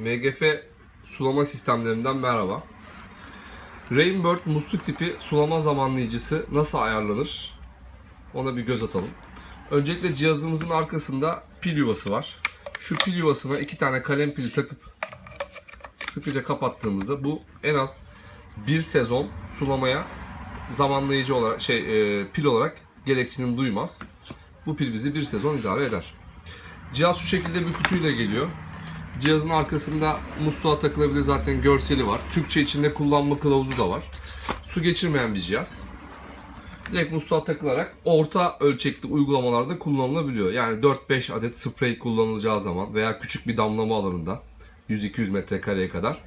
MGF sulama sistemlerinden merhaba. Rainbird musluk tipi sulama zamanlayıcısı nasıl ayarlanır? Ona bir göz atalım. Öncelikle cihazımızın arkasında pil yuvası var. Şu pil yuvasına iki tane kalem pili takıp sıkıca kapattığımızda bu en az bir sezon sulamaya zamanlayıcı olarak şey e, pil olarak gereksinim duymaz. Bu pil bizi bir sezon idare eder. Cihaz şu şekilde bir kutuyla geliyor. Cihazın arkasında musluğa takılabilir zaten görseli var. Türkçe içinde kullanma kılavuzu da var. Su geçirmeyen bir cihaz. Direkt musluğa takılarak orta ölçekli uygulamalarda kullanılabiliyor. Yani 4-5 adet sprey kullanılacağı zaman veya küçük bir damlama alanında 100-200 metrekareye kadar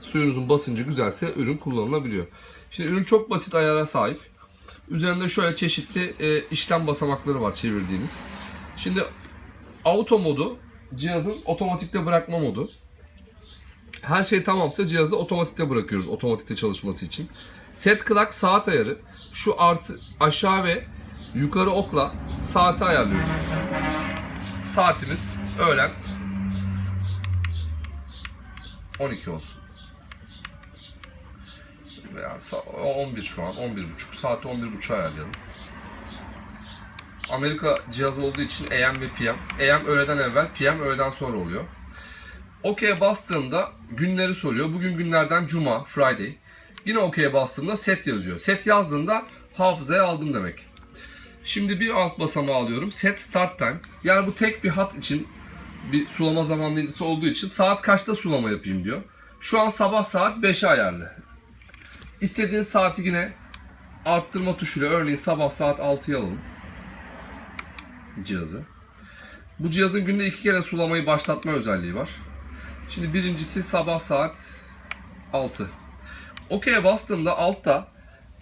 suyunuzun basıncı güzelse ürün kullanılabiliyor. Şimdi ürün çok basit ayara sahip. Üzerinde şöyle çeşitli e, işlem basamakları var çevirdiğimiz. Şimdi auto modu cihazın otomatikte bırakma modu. Her şey tamamsa cihazı otomatikte bırakıyoruz otomatikte çalışması için. Set clock saat ayarı. Şu artı aşağı ve yukarı okla saati ayarlıyoruz. Saatimiz öğlen 12 olsun. Veya sa- 11 şu an 11.30 saati 11.30 ayarlayalım. Amerika cihazı olduğu için AM ve PM. AM öğleden evvel, PM öğleden sonra oluyor. OK'ye bastığımda günleri soruyor. Bugün günlerden Cuma, Friday. Yine OK'ye bastığımda set yazıyor. Set yazdığında hafızaya aldım demek. Şimdi bir alt basamağı alıyorum. Set start time. Yani bu tek bir hat için bir sulama zamanlayıcısı olduğu için saat kaçta sulama yapayım diyor. Şu an sabah saat 5'e ayarlı. İstediğiniz saati yine arttırma tuşuyla örneğin sabah saat 6'ya alalım cihazı. Bu cihazın günde iki kere sulamayı başlatma özelliği var. Şimdi birincisi sabah saat 6. OK'ye bastığımda altta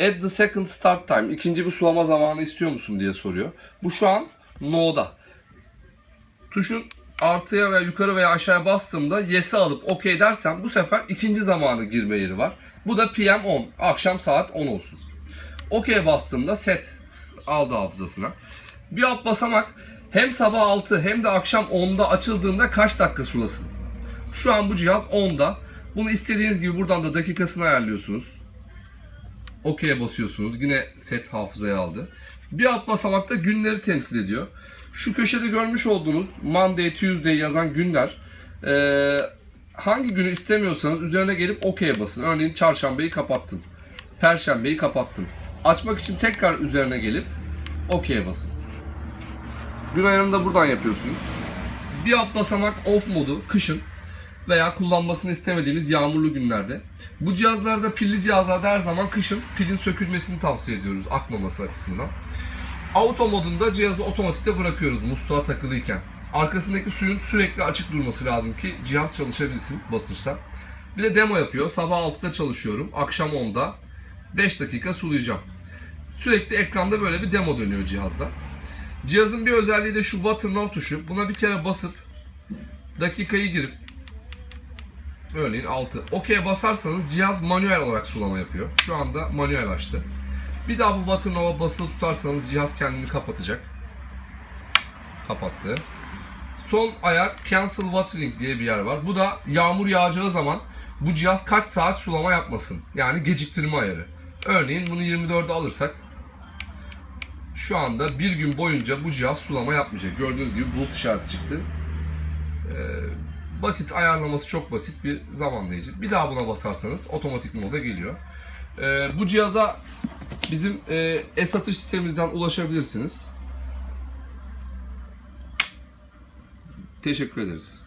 add the second start time ikinci bir sulama zamanı istiyor musun diye soruyor. Bu şu an no'da. Tuşun artıya veya yukarı veya aşağıya bastığımda yes'i alıp OK dersem bu sefer ikinci zamanı girme yeri var. Bu da PM 10. Akşam saat 10 olsun. OK'ye bastığımda set aldı hafızasına. Bir alt basamak hem sabah 6 hem de akşam 10'da açıldığında kaç dakika sulasın? Şu an bu cihaz 10'da. Bunu istediğiniz gibi buradan da dakikasını ayarlıyorsunuz. OK'ye basıyorsunuz. Yine set hafızaya aldı. Bir alt basamakta günleri temsil ediyor. Şu köşede görmüş olduğunuz Monday, Tuesday yazan günler eee, hangi günü istemiyorsanız üzerine gelip OK'ye basın. Örneğin çarşambayı kapattın. Perşembeyi kapattın. Açmak için tekrar üzerine gelip OK'ye basın. Gün ayarını da buradan yapıyorsunuz. Bir alt basamak off modu kışın veya kullanmasını istemediğimiz yağmurlu günlerde. Bu cihazlarda pilli cihazlarda her zaman kışın pilin sökülmesini tavsiye ediyoruz akmaması açısından. Auto modunda cihazı otomatikte bırakıyoruz musluğa takılıyken. Arkasındaki suyun sürekli açık durması lazım ki cihaz çalışabilsin basınçta. Bir de demo yapıyor. Sabah 6'da çalışıyorum. Akşam 10'da 5 dakika sulayacağım. Sürekli ekranda böyle bir demo dönüyor cihazda. Cihazın bir özelliği de şu water now tuşu. Buna bir kere basıp dakikayı girip örneğin 6. OK'ye basarsanız cihaz manuel olarak sulama yapıyor. Şu anda manuel açtı. Bir daha bu water now'a basılı tutarsanız cihaz kendini kapatacak. Kapattı. Son ayar cancel watering diye bir yer var. Bu da yağmur yağacağı zaman bu cihaz kaç saat sulama yapmasın. Yani geciktirme ayarı. Örneğin bunu 24'e alırsak şu anda bir gün boyunca bu cihaz sulama yapmayacak. Gördüğünüz gibi bulut işareti çıktı. Ee, basit ayarlaması çok basit bir zamanlayıcı. Bir daha buna basarsanız otomatik moda geliyor. Ee, bu cihaza bizim e, e-satış sitemimizden ulaşabilirsiniz. Teşekkür ederiz.